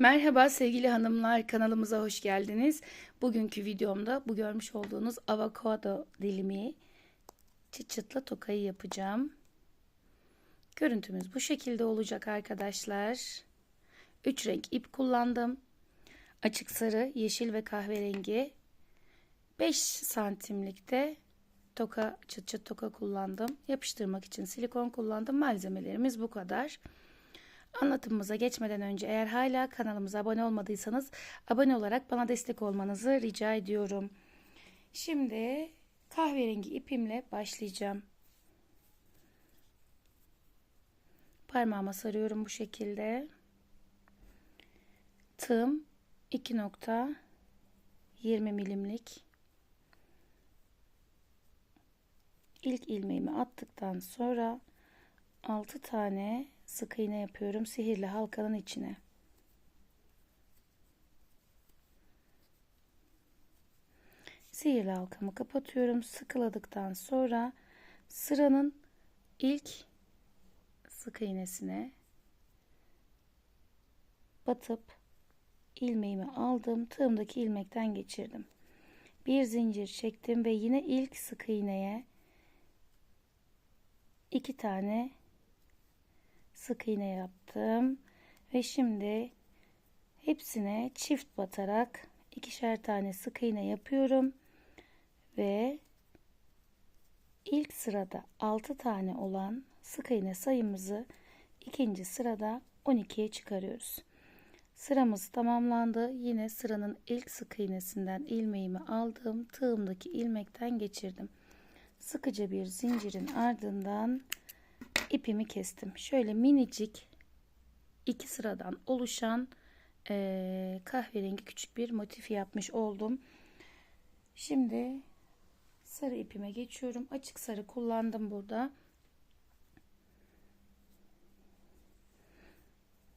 Merhaba sevgili hanımlar kanalımıza hoş geldiniz. Bugünkü videomda bu görmüş olduğunuz avokado dilimi çıt çıtla tokayı yapacağım. Görüntümüz bu şekilde olacak arkadaşlar. 3 renk ip kullandım. Açık sarı, yeşil ve kahverengi. 5 santimlikte toka çıt çıt toka kullandım. Yapıştırmak için silikon kullandım. Malzemelerimiz bu kadar. Anlatımımıza geçmeden önce eğer hala kanalımıza abone olmadıysanız abone olarak bana destek olmanızı rica ediyorum. Şimdi kahverengi ipimle başlayacağım. Parmağıma sarıyorum bu şekilde. Tığım 2.20 milimlik. İlk ilmeğimi attıktan sonra 6 tane sık iğne yapıyorum sihirli halkanın içine. Sihirli halkamı kapatıyorum. Sıkıladıktan sonra sıranın ilk sık iğnesine batıp ilmeğimi aldım. Tığımdaki ilmekten geçirdim. Bir zincir çektim ve yine ilk sık iğneye iki tane sık iğne yaptım ve şimdi hepsine çift batarak ikişer tane sık iğne yapıyorum ve ilk sırada 6 tane olan sık iğne sayımızı ikinci sırada 12'ye çıkarıyoruz. Sıramız tamamlandı. Yine sıranın ilk sık iğnesinden ilmeğimi aldım. Tığımdaki ilmekten geçirdim. Sıkıca bir zincirin ardından ipimi kestim. Şöyle minicik iki sıradan oluşan e, kahverengi küçük bir motif yapmış oldum. Şimdi sarı ipime geçiyorum. Açık sarı kullandım burada.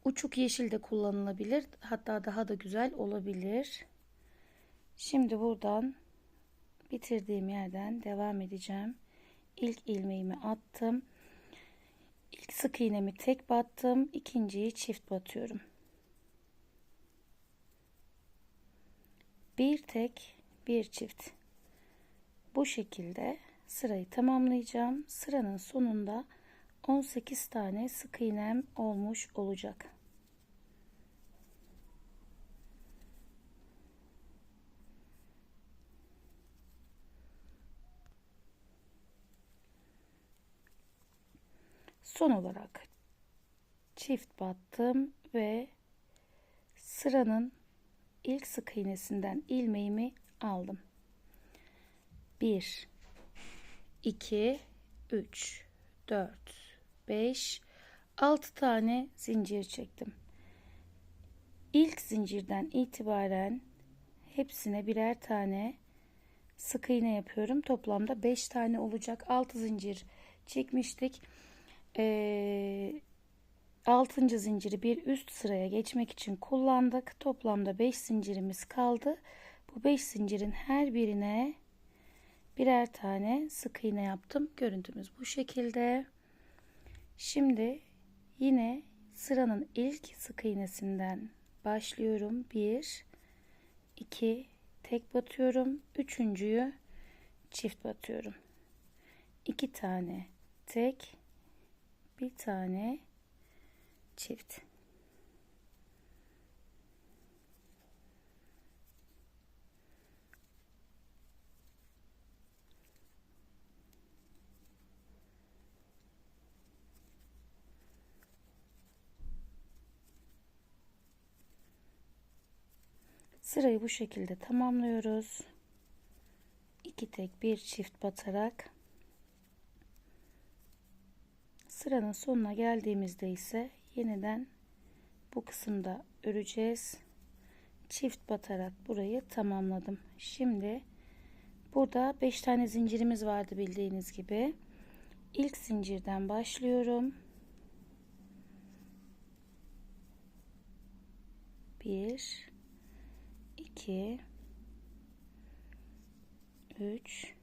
Uçuk yeşil de kullanılabilir. Hatta daha da güzel olabilir. Şimdi buradan bitirdiğim yerden devam edeceğim. İlk ilmeğimi attım. İlk sık iğnemi tek battım. ikinciyi çift batıyorum. Bir tek, bir çift. Bu şekilde sırayı tamamlayacağım. Sıranın sonunda 18 tane sık iğnem olmuş olacak. Son olarak çift battım ve sıranın ilk sık iğnesinden ilmeğimi aldım. 1 2 3 4 5 6 tane zincir çektim. İlk zincirden itibaren hepsine birer tane sık iğne yapıyorum. Toplamda 5 tane olacak. 6 zincir çekmiştik. Ee, 6. zinciri bir üst sıraya geçmek için kullandık. Toplamda 5 zincirimiz kaldı. Bu 5 zincirin her birine birer tane sık iğne yaptım. Görüntümüz bu şekilde. Şimdi yine sıranın ilk sık iğnesinden başlıyorum. 1 2 tek batıyorum. Üçüncüyü çift batıyorum. 2 tane tek bir tane çift. Sırayı bu şekilde tamamlıyoruz. İki tek bir çift batarak Sıranın sonuna geldiğimizde ise yeniden bu kısımda öreceğiz. Çift batarak burayı tamamladım. Şimdi burada 5 tane zincirimiz vardı bildiğiniz gibi. İlk zincirden başlıyorum. 1 2 3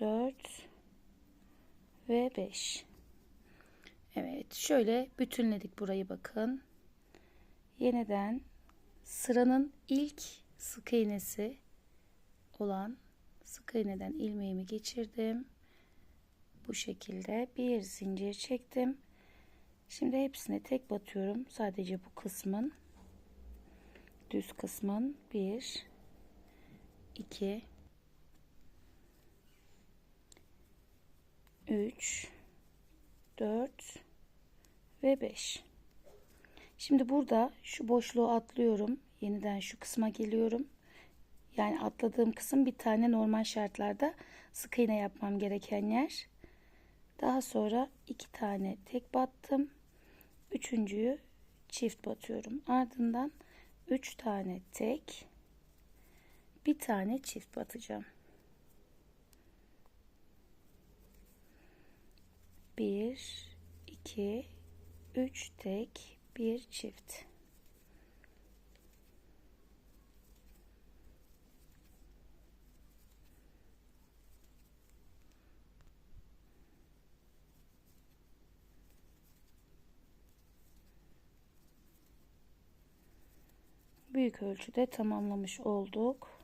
4 ve 5. Evet şöyle bütünledik burayı bakın. yeniden sıranın ilk sık iğnesi olan sık iğneden ilmeğimi geçirdim. Bu şekilde bir zincir çektim. Şimdi hepsine tek batıyorum. Sadece bu kısmın düz kısmın 1 2 3 4 ve 5 Şimdi burada şu boşluğu atlıyorum. Yeniden şu kısma geliyorum. Yani atladığım kısım bir tane normal şartlarda sık iğne yapmam gereken yer. Daha sonra iki tane tek battım. Üçüncüyü çift batıyorum. Ardından üç tane tek bir tane çift batacağım. Bir, iki, üç tek, bir çift. büyük ölçüde tamamlamış olduk.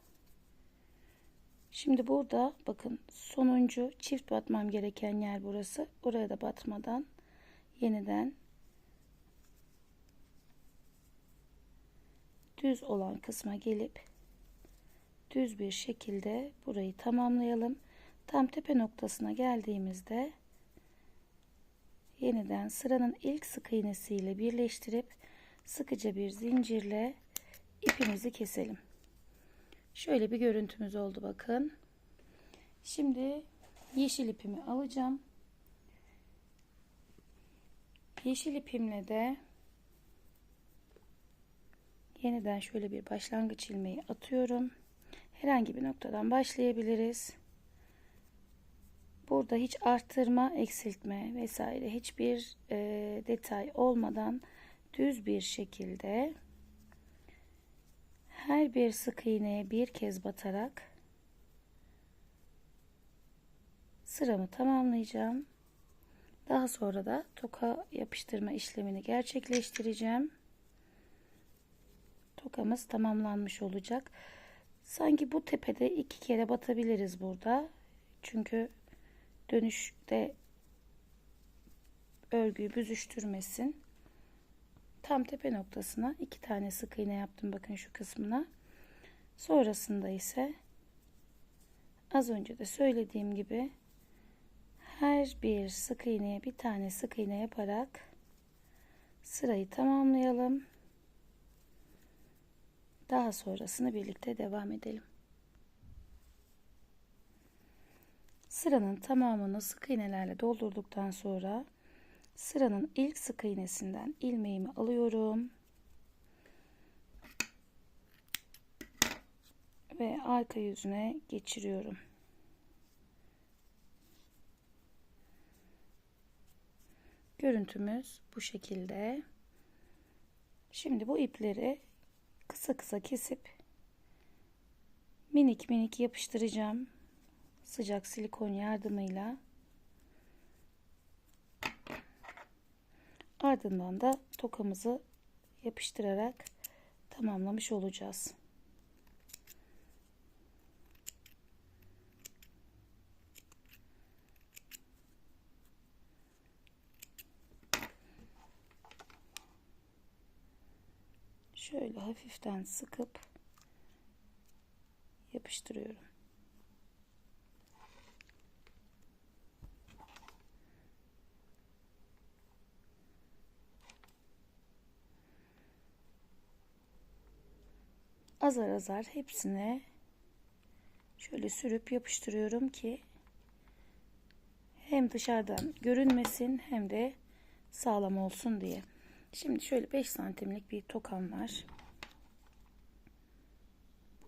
Şimdi burada bakın sonuncu çift batmam gereken yer burası. Oraya da batmadan yeniden düz olan kısma gelip düz bir şekilde burayı tamamlayalım. Tam tepe noktasına geldiğimizde yeniden sıranın ilk sık iğnesiyle birleştirip sıkıca bir zincirle ipimizi keselim. Şöyle bir görüntümüz oldu bakın. Şimdi yeşil ipimi alacağım. Yeşil ipimle de yeniden şöyle bir başlangıç ilmeği atıyorum. Herhangi bir noktadan başlayabiliriz. Burada hiç arttırma, eksiltme vesaire hiçbir e, detay olmadan düz bir şekilde her bir sık iğneye bir kez batarak sıramı tamamlayacağım. Daha sonra da toka yapıştırma işlemini gerçekleştireceğim. Tokamız tamamlanmış olacak. Sanki bu tepede iki kere batabiliriz burada. Çünkü dönüşte örgüyü büzüştürmesin tam tepe noktasına iki tane sık iğne yaptım bakın şu kısmına. Sonrasında ise az önce de söylediğim gibi her bir sık iğneye bir tane sık iğne yaparak sırayı tamamlayalım. Daha sonrasını birlikte devam edelim. Sıranın tamamını sık iğnelerle doldurduktan sonra sıranın ilk sık iğnesinden ilmeğimi alıyorum. Ve arka yüzüne geçiriyorum. Görüntümüz bu şekilde. Şimdi bu ipleri kısa kısa kesip minik minik yapıştıracağım. Sıcak silikon yardımıyla. Ardından da tokamızı yapıştırarak tamamlamış olacağız. Şöyle hafiften sıkıp yapıştırıyorum. Azar azar hepsine şöyle sürüp yapıştırıyorum ki hem dışarıdan görünmesin hem de sağlam olsun diye. Şimdi şöyle 5 santimlik bir tokam var.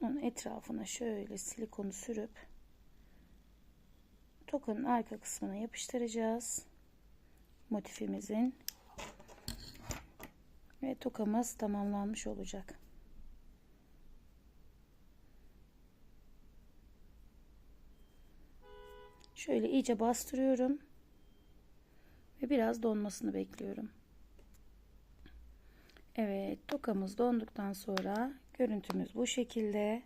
Bunun etrafına şöyle silikonu sürüp tokanın arka kısmına yapıştıracağız. Motifimizin ve tokamız tamamlanmış olacak. Şöyle iyice bastırıyorum. Ve biraz donmasını bekliyorum. Evet tokamız donduktan sonra görüntümüz bu şekilde.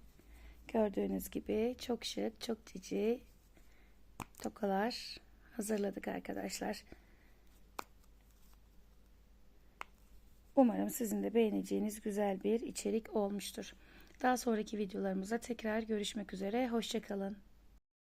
Gördüğünüz gibi çok şık, çok cici tokalar hazırladık arkadaşlar. Umarım sizin de beğeneceğiniz güzel bir içerik olmuştur. Daha sonraki videolarımızda tekrar görüşmek üzere. Hoşçakalın.